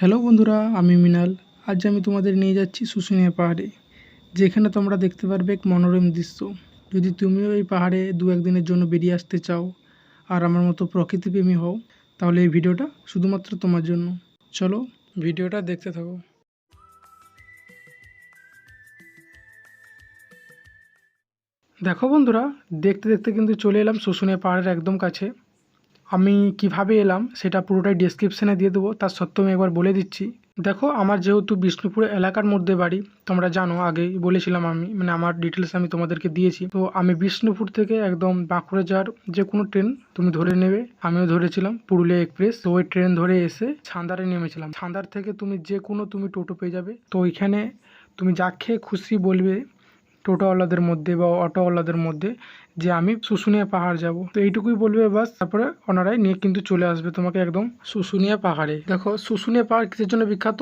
Hello বন্ধুরা, আমি মিনাল। আজ আমি তোমাদের নিয়ে যাচ্ছি শুশুনিয়া পাহাড়ে, যেখানে তোমরা দেখতে পারবে এক মনোরম দৃশ্য। যদি তুমিও এই পাহাড়ে দু একদিনের জন্য বেরিয়ে আসতে চাও আর আমার মতো প্রকৃতিপ্রেমী হও, তাহলে এই ভিডিওটা শুধুমাত্র তোমার জন্য। চলো ভিডিওটা দেখতে থাকো। দেখো বন্ধুরা, দেখতে দেখতে কিন্তু চলে এলাম শুশুনিয়া পাহাড়ের একদম কাছে। আমি কীভাবে এলাম সেটা পুরোটাই ডেসক্রিপশানে দিয়ে দেবো, তার সত্ত্বেও আমি একবার বলে দিচ্ছি। দেখো, আমার যেহেতু বিষ্ণুপুর এলাকার মধ্যে বাড়ি, তোমরা জানো, আগেই বলেছিলাম আমি মানে আমার ডিটেলস আমি তোমাদেরকে দিয়েছি। তো আমি বিষ্ণুপুর থেকে একদম বাঁকুড়া যাওয়ার যে কোনো ট্রেন তুমি ধরে নেবে, আমিও ধরেছিলাম, পুরুলিয়া এক্সপ্রেস তো ওই ট্রেন ধরে এসে ছান্দারে নেমেছিলাম। ছান্দার থেকে তুমি যে কোনো তুমি টোটো পেয়ে যাবে। তো ওইখানে তুমি যাকে খুশি বলবে, টোটোওয়ালাদের মধ্যে বা অটোওয়ালাদের মধ্যে যে আমি শুশুনিয়া পাহাড় যাব। তো এইটুকুই বলবে বাস, তারপরে ওনারাই নিয়ে কিন্তু চলে আসবে তোমাকে একদম শুশুনিয়া পাহাড়ে। দেখো, শুশুনিয়া পাহাড় কিসের জন্য বিখ্যাত?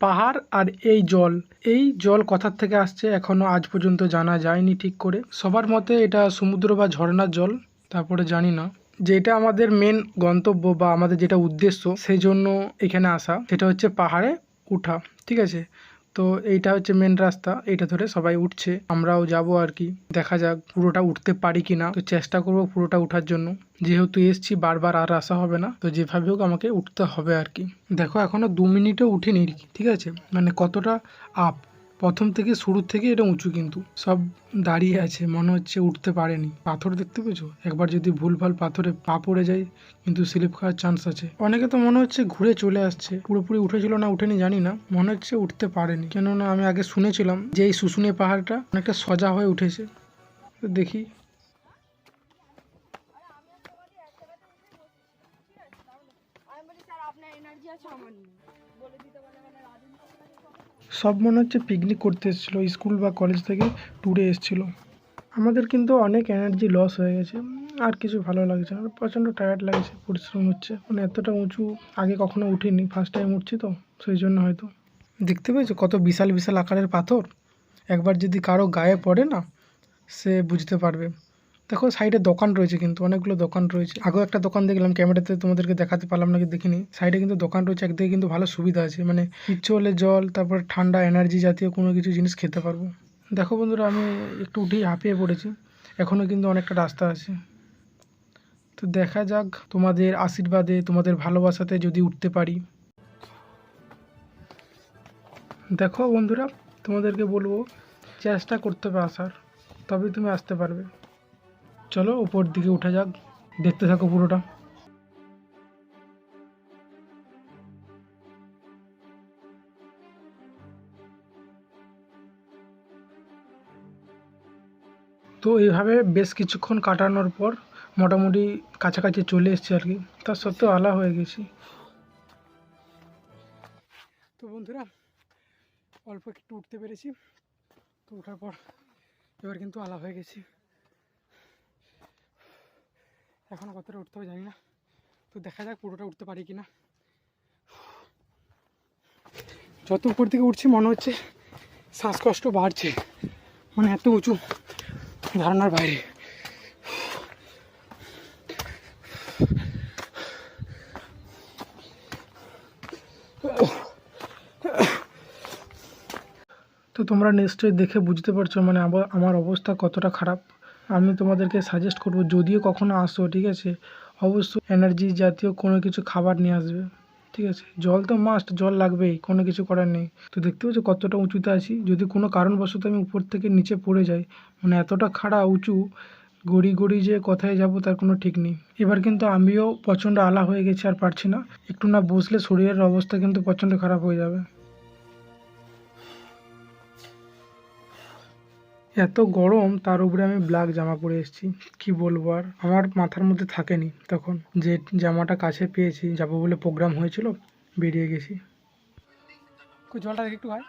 পাহাড় আর এই জল। এই জল কথার থেকে আসছে এখনও আজ পর্যন্ত জানা যায়নি ঠিক করে। সবার মতে এটা সমুদ্র বা ঝর্ণার জল, তারপরে জানি না। যেটা আমাদের মেন গন্তব্য বা আমাদের যেটা উদ্দেশ্য সেই জন্য এখানে আসা। সেটা হচ্ছে পাহাড়ে উঠা, ঠিক আছে? তো এইটা হচ্ছে মেন রাস্তা এটা ধরে সবাই উঠছে, আমরাও যাব আর কি দেখা যাক পুরোটা উঠতে পারি কি না তো চেষ্টা করব পুরোটা উঠার জন্য। যেহেতু এসছি, বারবার আর আসা হবে না। তো যেভাবে হোক আমাকে উঠতে হবে আর কি দেখো, এখনও দু মিনিটও উঠিনি, ঠিক আছে? মানে কতটা আপ প্রথম থেকে শুরু থেকে এটা উঁচু কিন্তু। সব দাঁড়িয়ে আছে, মনে হচ্ছে উঠতে পারেনি। পাথর দেখতে পেয়েছ? একবার যদি ভুলভাল পাথরে পা পড়ে যায়, কিন্তু স্লিপ খাওয়ার চান্স আছে। অনেকে তো মনে হচ্ছে ঘুরে চলে আসছে। পুরোপুরি উঠেছিল না, উঠেনি, জানি না। মনে হচ্ছে উঠতে পারেনি। কেননা আমি আগে শুনেছিলাম যে এই শুশুনিয়া পাহাড়টা অনেকটা সজা হয়ে উঠেছে। দেখি। বলি দিতে পারে মানে সব মনে হচ্ছে পিকনিক করতে এসেছিল স্কুল বা কলেজ থেকে ট্যুরে এসেছিল। আমাদের কিন্তু অনেক এনার্জি লস হয়ে গেছে, আর কিছু ভালো লাগছে না, প্রচণ্ড টায়ার্ড লাগছে, পরিশ্রম হচ্ছে মানে এতটা উঁচু আগে কখনো উঠিনি ফার্স্ট টাইম উঠছি তো, সেই জন্য হয়তো। দেখতে পেয়েছ কত বিশাল বিশাল আকারের পাথর? একবার যদি কারও গায়ে পড়ে না, সে বুঝতে পারবে। দেখো সাইডে দোকান রয়েছে কিন্তু, অনেকগুলো দোকান রয়েছে। আগেও একটা দোকান দেখলাম, ক্যামেরাতে তোমাদেরকে দেখাতে পারলাম নাকি দেখিনি সাইডে কিন্তু দোকান রয়েছে, একদিকে কিন্তু ভালো সুবিধা আছে। মানে ইচ্ছে হলে জল, তারপর ঠান্ডা এনার্জি জাতীয় কোনো কিছু জিনিস খেতে পারব। দেখো বন্ধুরা, আমি একটু উঠেই হাঁপিয়ে পড়েছি। এখনও কিন্তু অনেকটা রাস্তা আছে। তো দেখা যাক, তোমাদের আশীর্বাদে, তোমাদের ভালোবাসাতে যদি উঠতে পারি। দেখো বন্ধুরা, তোমাদেরকে বলব, চেষ্টা করতে হবে আসার, তবেই তুমি আসতে পারবে। চলো, উপর দিকে উঠে যাক। দেখতে থাকো পুরোটা। তো এইভাবে বেশ কিছুক্ষণ কাটানোর পর মোটামুটি কাছাকাছি চলে এসেছি আর কি। তার সত্ত্বেও আলা হয়ে গেছি। তো বন্ধুরা, অল্প একটু উঠতে পেরেছি। তো ওঠার পর এবার কিন্তু আলা হয়ে গেছি। এখনও কতটা উঠতে হবে জানি না। তো দেখা যাক পুরোটা উঠতে পারি কি না যত উপর থেকে উঠছি মনে হচ্ছে শ্বাসকষ্ট বাড়ছে। মানে এত উঁচু ধারণার বাইরে। তো তোমরা নিশ্চয়ই দেখে বুঝতে পারছ মানে আমার অবস্থা কতটা খারাপ। আমি তোমাদেরকে সাজেস্ট করব, যদিও কখনো আসো, ঠিক আছে? অবশ্যই এনার্জি জাতীয় কোনো কিছু খাবার নিয়ে আসবে, ঠিক আছে? জল তো মাস্ট জল লাগবেই, কোনো কিছু করার নেই। তো দেখতে পাচ্ছ কতটা উঁচুতে আছি? যদি কোনো কারণবশত আমি উপর থেকে নিচে পড়ে যাই মানে এতটা খাড়া উঁচু, গড়ি গড়ি যে কোথায় যাব তার কোনো ঠিক নেই। এবার কিন্তু আমিও প্রচণ্ড আলা হয়ে গেছি, আর পারছি না। একটু না বসলে শরীরের অবস্থা কিন্তু প্রচণ্ড খারাপ হয়ে যাবে। এত গরম, তার উপরে আমি ব্ল্যাক জামা পরে এসেছি। কি বলব আর? আমার মাথার মধ্যে থাকেনি তখন যে জামাটা কাছে পেয়েছি। যাব বলে প্রোগ্রাম হয়েছিল, বেরিয়ে গেছি। জলটা একটু হয়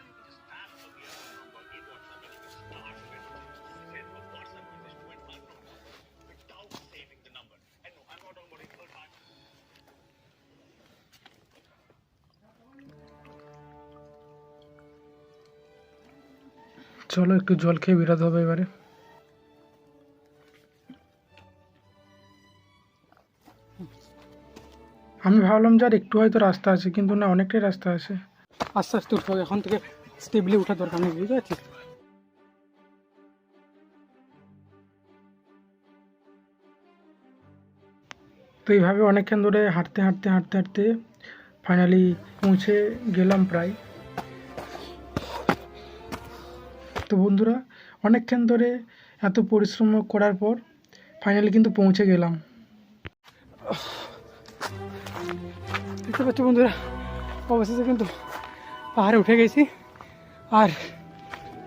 চলো একটু জল খেয়ে বেরোতে হবে এবারে। আমি ভাবলাম যে আর একটু হয়তো রাস্তা আছে কিন্তু না অনেকটাই রাস্তা আছে। আস্তে আস্তে উঠতে হবে এখন থেকে স্টেবলি ওঠার দরকার নেই বুঝতে পারছিস? তো এইভাবে অনেকক্ষণ ধরে হাঁটতে হাঁটতে হাঁটতে হাঁটতে ফাইনালি পৌঁছে গেলাম প্রায়। তো বন্ধুরা, অনেকক্ষণ ধরে এত পরিশ্রম করার পর ফাইনালি কিন্তু পৌঁছে গেলাম। দেখতে পাচ্ছ বন্ধুরা, অবশেষে কিন্তু পাহাড়ে উঠে গেছি। আর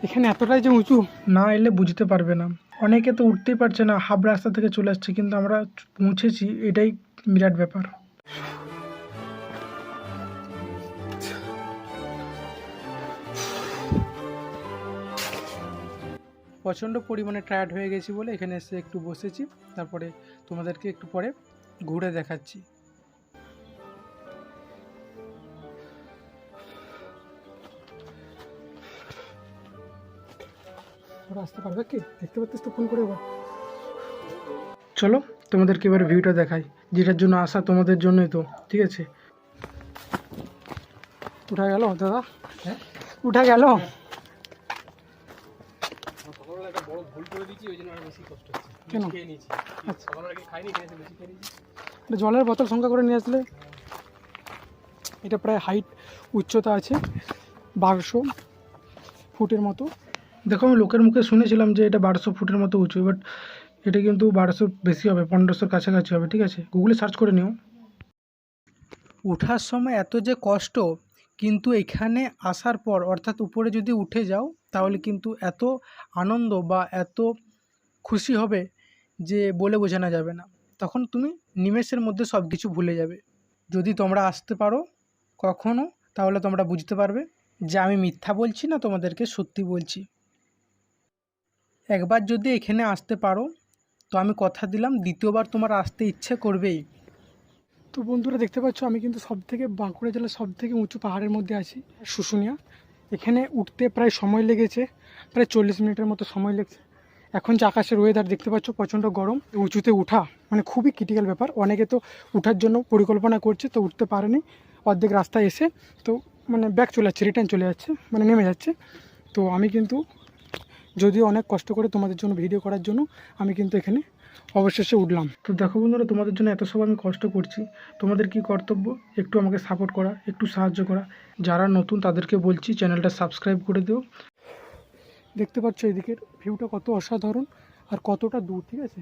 এখানে এতটাই যে উঁচু না এলে বুঝতে পারবে না। অনেকে তো উঠতেই পারছে না হাফ রাস্তা থেকে চলে আসছে, কিন্তু আমরা পৌঁছেছি, এটাই বিরাট ব্যাপার। প্রচণ্ড পরিমাণে টায়ার্ড হয়ে গেছি বলে এখানে এসে একটু বসেছি। তারপরে তোমাদেরকে একটু পরে ঘুরে দেখাচ্ছি। ওরা আসতে পারবে কি? দেখতে পাচ্ছিস তো ফোন করে এবার। চলো তোমাদেরকে এবার ভিউটা দেখাই। যেটার জন্য আসা তোমাদের জন্যই তো ঠিক আছে? উঠা গেল দাদা? উঠা গেল? কেন? আচ্ছা। এটা জলের বোতল সংখ্যা করে নিয়ে আসলে? এটা প্রায় হাইট উচ্চতা আছে বারোশো ফুটের মতো। দেখো আমি লোকের মুখে শুনেছিলাম যে এটা বারোশো ফুটের মতো উঁচু বাট এটা কিন্তু বারোশো বেশি হবে পনেরোশোর কাছাকাছি হবে ঠিক আছে? গুগলে সার্চ করে নিও। ওঠার সময় এত যে কষ্ট কিন্তু এখানে আসার পর অর্থাৎ উপরে যদি উঠে যাও তাহলে কিন্তু এত আনন্দ বা এত খুশি হবে যে বলে বোঝানো যাবে না। তখন তুমি নিমেষের মধ্যে সব কিছু ভুলে যাবে। যদি তোমরা আসতে পারো কখনো, তাহলে তোমরা বুঝতে পারবে যে আমি মিথ্যা বলছি না, তোমাদেরকে সত্যি বলছি। একবার যদি এখানে আসতে পারো, তো আমি কথা দিলাম, দ্বিতীয়বার তোমার আসতে ইচ্ছে করবেই। তো বন্ধুরা দেখতে পাচ্ছ, আমি কিন্তু সব থেকে বাঁকুড়া জেলার সব থেকে উঁচু পাহাড়ের মধ্যে আছি, শুশুনিয়া। এখানে উঠতে প্রায় সময় লেগেছে, প্রায় চল্লিশ মিনিটের মতো সময় লেগেছে। এখন যে আকাশের ওয়েদার দেখতে পাচ্ছ, প্রচণ্ড গরম। উঁচুতে উঠা মানে খুবই ক্রিটিক্যাল ব্যাপার। অনেকে তো উঠার জন্য পরিকল্পনা করছে, তো উঠতে পারেনি। অর্ধেক রাস্তায় এসে তো মানে ব্যাক চলে যাচ্ছে রিটার্ন চলে যাচ্ছে মানে নেমে যাচ্ছে। তো আমি কিন্তু যদিও অনেক কষ্ট করে তোমাদের জন্য ভিডিও করার জন্য আমি কিন্তু এখানে অবশেষে উঠলাম। তো দেখো বন্ধুরা, তোমাদের জন্য এত সব আমি কষ্ট করছি। তোমাদের কি কর্তব্য? একটু আমাকে সাপোর্ট করা, একটু সাহায্য করা। যারা নতুন, তাদেরকে বলছি, চ্যানেলটা সাবস্ক্রাইব করে দিও। দেখতে পাচ্ছ এদিকের ভিউটা কত অসাধারণ আর কতটা দূর, ঠিক আছে?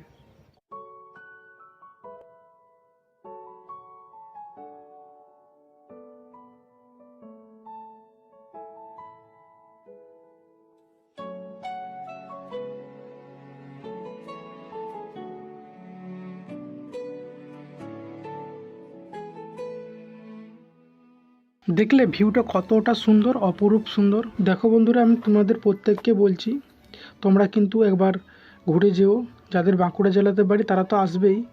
দেখলে ভিউটা কতটা সুন্দর, অপরূপ সুন্দর। দেখো বন্ধুরা, আমি তোমাদের প্রত্যেককে বলছি, তোমরা কিন্তু একবার ঘুরে যেও। যাদের বাঁকুড়া জেলাতে বাড়ি, তারা তো আসবেই।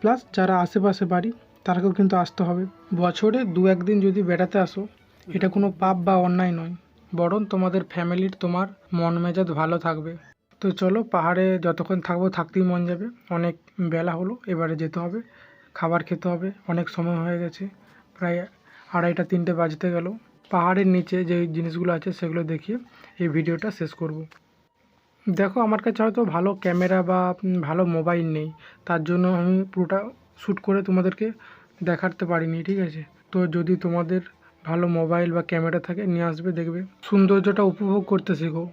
প্লাস যারা আশেপাশে বাড়ি, তারাকেও কিন্তু আসতে হবে। বছরে দু একদিন যদি বেড়াতে আসো, এটা কোনো পাপ বা অন্যায় নয়। বরং তোমাদের ফ্যামিলির তোমার মন মেজাজ ভালো থাকবে। তো চলো, পাহাড়ে যতক্ষণ থাকব, থাকতেই মন যাবে। অনেক বেলা হলো, এবারে যেতে হবে। খাবার খেতে হবে। অনেক সময় হয়ে গেছে। প্রায় আড়াইটা, তিনটে বাজতে গেল। পাহাড়ের নিচে যে জিনিসগুলো আছে সেগুলো দেখিয়ে এই ভিডিওটা শেষ করব। দেখো, আমার কাছে হয়তো ভালো ক্যামেরা বা ভালো মোবাইল নেই। তার জন্য আমি পুরোটা শ্যুট করে তোমাদেরকে দেখাতে পারিনি, ঠিক আছে? তো যদি তোমাদের ভালো মোবাইল বা ক্যামেরা থাকে, নিয়ে আসবে, দেখবে। সৌন্দর্যটা উপভোগ করতে শেখো।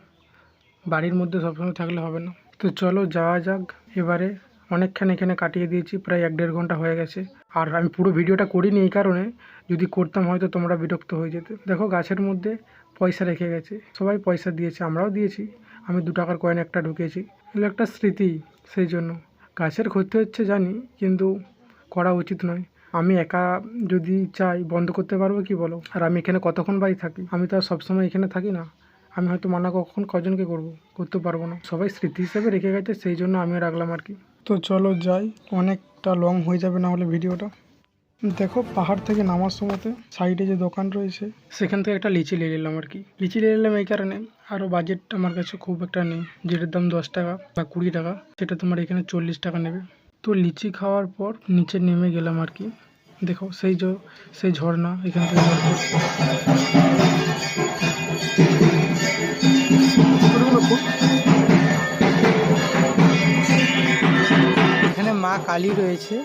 বাড়ির মধ্যে সবসময় থাকলে হবে না। তো চলো, যাওয়া যাক। এবারে অনেকক্ষণ এখানে কাটিয়ে দিয়েছি, প্রায় এক দেড় ঘণ্টা হয়ে গেছে। আর আমি পুরো ভিডিওটা করিনি এই কারণে, যদি করতাম হয়তো তোমরা বিরক্ত হয়ে যেতে। দেখো, গাছের মধ্যে পয়সা রেখে গেছে। সবাই পয়সা দিয়েছে, আমরাও দিয়েছি। আমি দু টাকার কয়েন একটা ঢুকেছি। এগুলো একটা স্মৃতি সেই জন্য। গাছের ক্ষতি হচ্ছে জানি, কিন্তু করা উচিত নয়। আমি একা যদি চাই, বন্ধ করতে পারব কি বলো? আর আমি এখানে কতক্ষণ বাই থাকি? আমি তো আর সবসময় এখানে থাকি না। আমি হয়তো মানা কখন, কজনকে করব? করতে পারব না। সবাই স্মৃতি হিসেবে রেখে গেছে, সেই জন্য আমিও রাখলাম আর কি। তো চলো যাই, অনেকটা লং হয়ে যাবে না হলে ভিডিওটা। দেখো, পাহাড় থেকে নামার সময়তে সাইডে যে দোকান রয়েছে, সেখান থেকে একটা লিচি নিয়ে নিলাম আর কি। লিচি নিয়ে নিলাম এই কারণে আরও বাজেট আমার কাছে খুব একটা নেই, যেটার দাম দশ টাকা বা কুড়ি টাকা, সেটা তোমার এখানে চল্লিশ টাকা নেবে। তো লিচি খাওয়ার পর নিচে নেমে গেলাম আর কি। দেখো, সেই যে, সেই ঝর্ণা, এখান থেকে। খুব মা কালী রয়েছে,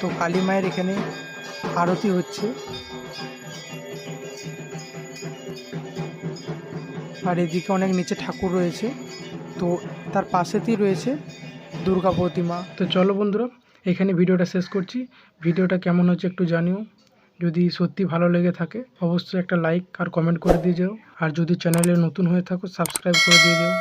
তো কালী মায়ের এখানে আরতি হচ্ছে। আর এদিকে অনেক নিচে ঠাকুর রয়েছে, তো তার পাশেতেই রয়েছে দুর্গা প্রতিমা। তো চলো বন্ধুরা, এখানে ভিডিওটা শেষ করছি। ভিডিওটা কেমন হচ্ছে একটু জানিও। যদি সত্যি ভালো লেগে থাকে, অবশ্যই একটা লাইক আর কমেন্ট করে দিয়ে যাও। আর যদি চ্যানেলে নতুন হয়ে থাকো, সাবস্ক্রাইব করে দিয়ে যাও।